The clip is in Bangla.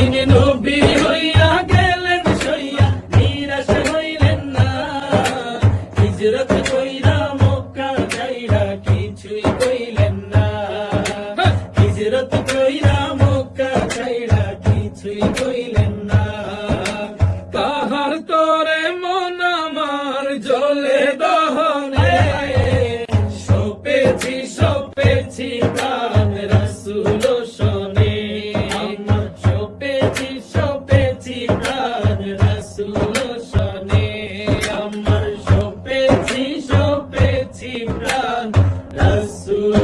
তিনি নবীর হইয়া গেলেন সইয়া, নিরাশ হইলেন না। হিজরত কইরা মক্কা যাইরা কিছুই কইলেন না। হিজরত কইরা মক্কা যাইরা কিছুই কইলেন না। তাহার তরে মন আমার জলে দহনে। সপেছি সপেছি তা আমার সপেছি সপেছি প্রাণ। রসুল